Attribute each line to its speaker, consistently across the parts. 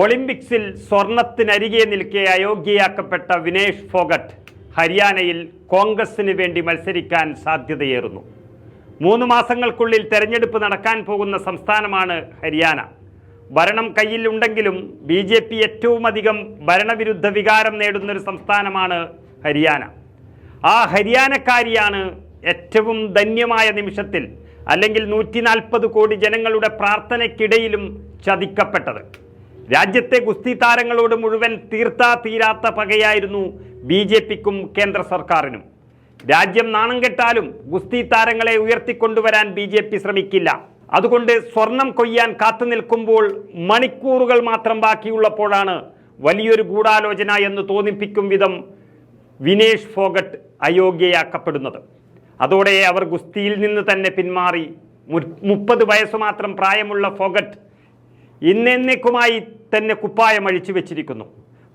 Speaker 1: ഒളിമ്പിക്സിൽ സ്വർണത്തിനരികെ നിൽക്കെ അയോഗ്യയാക്കപ്പെട്ട വിനേഷ് ഫോഗട്ട് ഹരിയാനയിൽ കോൺഗ്രസിന് വേണ്ടി മത്സരിക്കാൻ സാധ്യതയേറുന്നു. മൂന്ന് മാസങ്ങൾക്കുള്ളിൽ തെരഞ്ഞെടുപ്പ് നടക്കാൻ പോകുന്ന സംസ്ഥാനമാണ് ഹരിയാന. ഭരണം കയ്യിലുണ്ടെങ്കിലും ബി ജെ പി ഏറ്റവും അധികം ഭരണവിരുദ്ധ വികാരം നേടുന്നൊരു സംസ്ഥാനമാണ് ഹരിയാന. ആ ഹരിയാനക്കാരിയാണ് ഏറ്റവും ധന്യമായ നിമിഷത്തിൽ അല്ലെങ്കിൽ നൂറ്റി കോടി ജനങ്ങളുടെ പ്രാർത്ഥനയ്ക്കിടയിലും ചതിക്കപ്പെട്ടത്. രാജ്യത്തെ ഗുസ്തി താരങ്ങളോട് മുഴുവൻ തീർത്താ തീരാത്ത പകയായിരുന്നു ബി ജെ പിക്കും കേന്ദ്ര സർക്കാരിനും. രാജ്യം നാണം കെട്ടാലും ഗുസ്തി താരങ്ങളെ ഉയർത്തിക്കൊണ്ടുവരാൻ ബി ജെ പി ശ്രമിക്കില്ല. അതുകൊണ്ട് സ്വർണം കൊയ്യാൻ കാത്തു നിൽക്കുമ്പോൾ മണിക്കൂറുകൾ മാത്രം ബാക്കിയുള്ളപ്പോഴാണ് വലിയൊരു ഗൂഢാലോചന എന്ന് തോന്നിപ്പിക്കും വിധം വിനേഷ് ഫോഗട്ട് അയോഗ്യയാക്കപ്പെടുന്നത്. അതോടെ അവർ ഗുസ്തിയിൽ നിന്ന് തന്നെ പിന്മാറി. മുപ്പത് വയസ്സ് മാത്രം പ്രായമുള്ള ഫോഗട്ട് ഇന്നെന്നേക്കുമായി തന്നെ കുപ്പായം അഴിച്ചു വെച്ചിരിക്കുന്നു.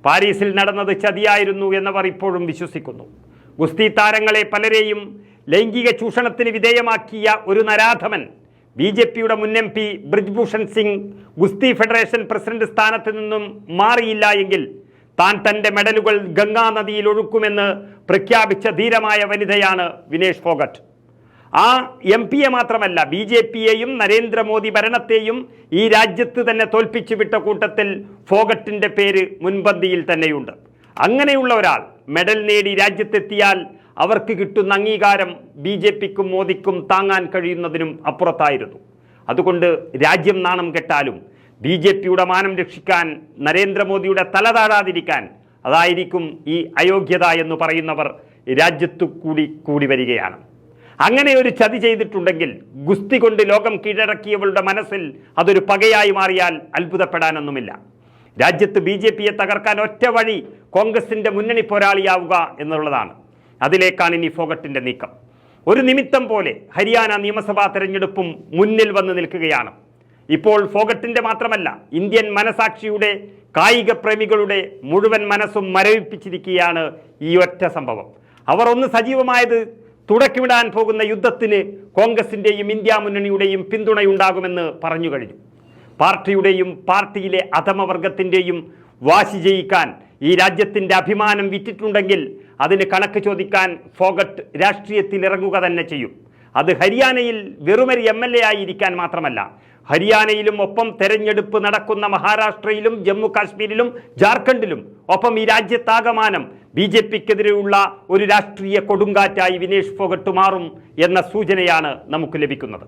Speaker 1: പാരീസിൽ നടന്നത് ചതിയായിരുന്നു എന്നവർ ഇപ്പോഴും വിശ്വസിക്കുന്നു. ഗുസ്തി താരങ്ങളെ പലരെയും ലൈംഗിക ചൂഷണത്തിന് വിധേയമാക്കിയ ഒരു നരാധമൻ ബി ജെ പിയുടെ മുൻ എം പി ബ്രിജ്ഭൂഷൺ സിംഗ് ഗുസ്തി ഫെഡറേഷൻ പ്രസിഡന്റ് സ്ഥാനത്ത് നിന്നും മാറിയില്ല എങ്കിൽ താൻ തന്റെ മെഡലുകൾ ഗംഗാനദിയിൽ ഒഴുക്കുമെന്ന് പ്രഖ്യാപിച്ച ധീരമായ വനിതയാണ് വിനേഷ് ഫോഗട്ട്. ആ എം പിയെ മാത്രമല്ല ബി ജെ പിയെയും നരേന്ദ്രമോദി ഭരണത്തെയും ഈ രാജ്യത്ത് തന്നെ തോൽപ്പിച്ചു വിട്ട കൂട്ടത്തിൽ ഫോഗട്ടിന്റെ പേര് മുൻപന്തിയിൽ തന്നെയുണ്ട്. അങ്ങനെയുള്ള ഒരാൾ മെഡൽ നേടി രാജ്യത്തെത്തിയാൽ അവർക്ക് കിട്ടുന്ന അംഗീകാരം ബി ജെ പിക്കും മോദിക്കും താങ്ങാൻ കഴിയുന്നതിനും അപ്പുറത്തായിരുന്നു. അതുകൊണ്ട് രാജ്യം നാണം കെട്ടാലും ബി ജെ പിയുടെ മാനം രക്ഷിക്കാൻ നരേന്ദ്രമോദിയുടെ തല താഴാതിരിക്കാൻ അതായിരിക്കും ഈ അയോഗ്യത എന്ന് പറയുന്നവർ രാജ്യത്തു കൂടി കൂടി വരികയാണ്. അങ്ങനെ ഒരു ചതി ചെയ്തിട്ടുണ്ടെങ്കിൽ ഗുസ്തി കൊണ്ട് ലോകം കീഴടക്കിയവളുടെ മനസ്സിൽ അതൊരു പകയായി മാറിയാൽ അത്ഭുതപ്പെടാനൊന്നുമില്ല. രാജ്യത്ത് ബി ജെ പിയെ തകർക്കാൻ ഒറ്റ വഴി കോൺഗ്രസിന്റെ മുന്നണി പോരാളിയാവുക എന്നുള്ളതാണ്. അതിലേക്കാണ് ഇനി ഫോഗട്ടിന്റെ നീക്കം. ഒരു നിമിത്തം പോലെ ഹരിയാന നിയമസഭാ തെരഞ്ഞെടുപ്പും മുന്നിൽ വന്ന് നിൽക്കുകയാണ്. ഇപ്പോൾ ഫോഗട്ടിന്റെ മാത്രമല്ല ഇന്ത്യൻ മനസാക്ഷിയുടെ കായിക പ്രേമികളുടെ മുഴുവൻ മനസ്സും മരവിപ്പിച്ചിരിക്കുകയാണ് ഈ ഒറ്റ സംഭവം. അവർ ഒന്ന് സജീവമായത് തുടക്കിവിടാൻ പോകുന്ന യുദ്ധത്തിന് കോൺഗ്രസിന്റെയും ഇന്ത്യ മുന്നണിയുടെയും പിന്തുണയുണ്ടാകുമെന്ന് പറഞ്ഞു കഴിഞ്ഞു. പാർട്ടിയുടെയും പാർട്ടിയിലെ അധമവർഗത്തിന്റെയും വാശി ജയിക്കാൻ ഈ രാജ്യത്തിന്റെ അഭിമാനം വിറ്റിട്ടുണ്ടെങ്കിൽ അതിന് കണക്ക് ചോദിക്കാൻ ഫോഗട്ട് രാഷ്ട്രീയത്തിൽ ഇറങ്ങുക തന്നെ ചെയ്യും. അത് ഹരിയാനയിൽ വെറുമൊരു എം എൽ എ ആയിരിക്കാൻ മാത്രമല്ല ഹരിയാനയിലും ഒപ്പം തെരഞ്ഞെടുപ്പ് നടക്കുന്ന മഹാരാഷ്ട്രയിലും ജമ്മു കാശ്മീരിലും ജാർഖണ്ഡിലും ഒപ്പം ഈ രാജ്യത്താകമാനം ബി ജെ പിക്കെതിരെയുള്ള ഒരു രാഷ്ട്രീയ കൊടുങ്കാറ്റായി വിനേഷ് ഫോഗട്ട് മാറും എന്ന സൂചനയാണ് നമുക്ക് ലഭിക്കുന്നത്.